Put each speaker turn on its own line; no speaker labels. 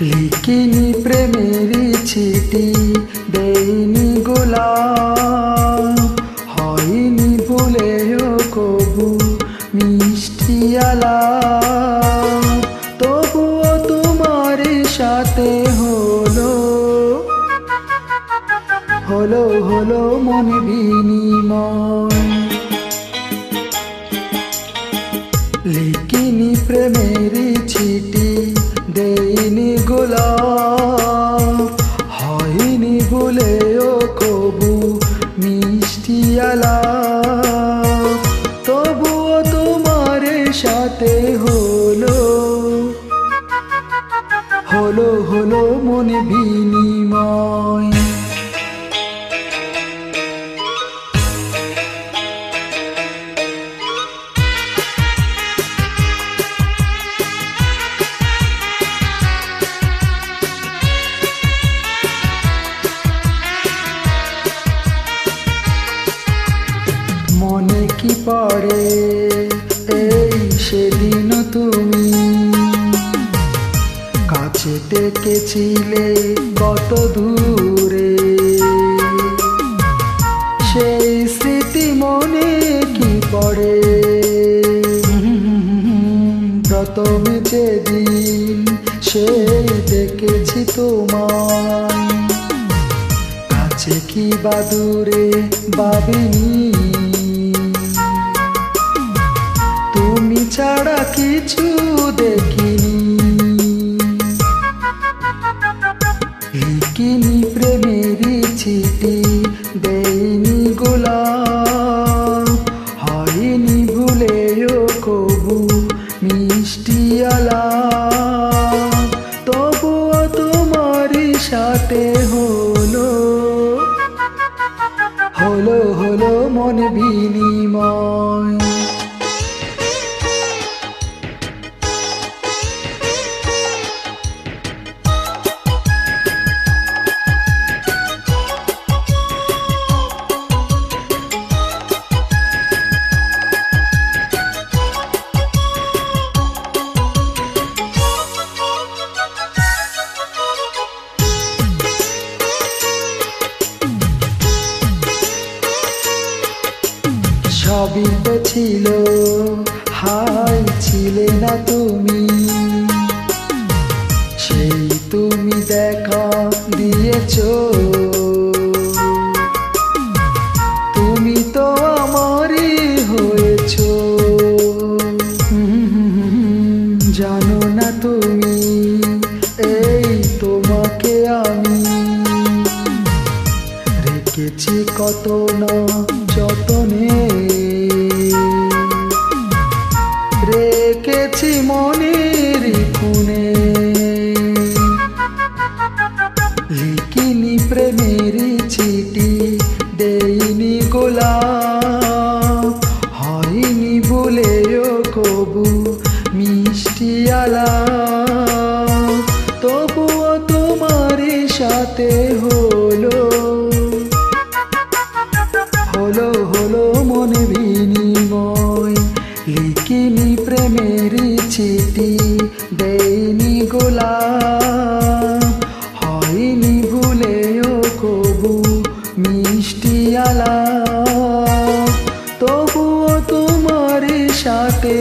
লিখিনি প্রেমের চিঠি দেইনি গোলাম হয়নি ভুলেও কবু মিষ্টি আলাপ। তবুও তোমার সাথে হলো হলো হলো মন বিনিময়। তবুও তোমার সাথে হলো। হলো হলো মনে বিনিময়। মনে কি পড়ে? এই সেদিন তুমি। কাছে ডেকেছিলে কত দূরে। সেই স্মৃতি মনে কি পড়ে? প্রথমে যেদিন সেই দেখেছি তোমায়। কাছে কি বাবিনি তুমি কিছু দেখিনি। লিখিনি প্রেমেরই চিঠি দেইনি গোলাপ। হয়নি ভুলেও কবু মিষ্টি আলাপ। তবুও তোমারই সাথে হলো। হলো হলো মন বিনিময়। সবই ছিল, হাই ছিলে না তুমি। সেই তুমি দেখা দিয়েছ। তুমি তো আমারই হয়েছ। জানো না তুমি, এই তোমাকে আমি। রেখেছি কত না যতনে। রেখেছি মনের খুনে। লিখিনি প্রেমের চিঠি, দেইনি গোলাপ। হয়নি বলেও কবু মিষ্টি আলা তবুও তোমার সাথে হলো চিঠি দেইনি গোলাপ হয়নি ভুলেও কবু মিষ্টি আলাপ। তবুও তোমার সাথে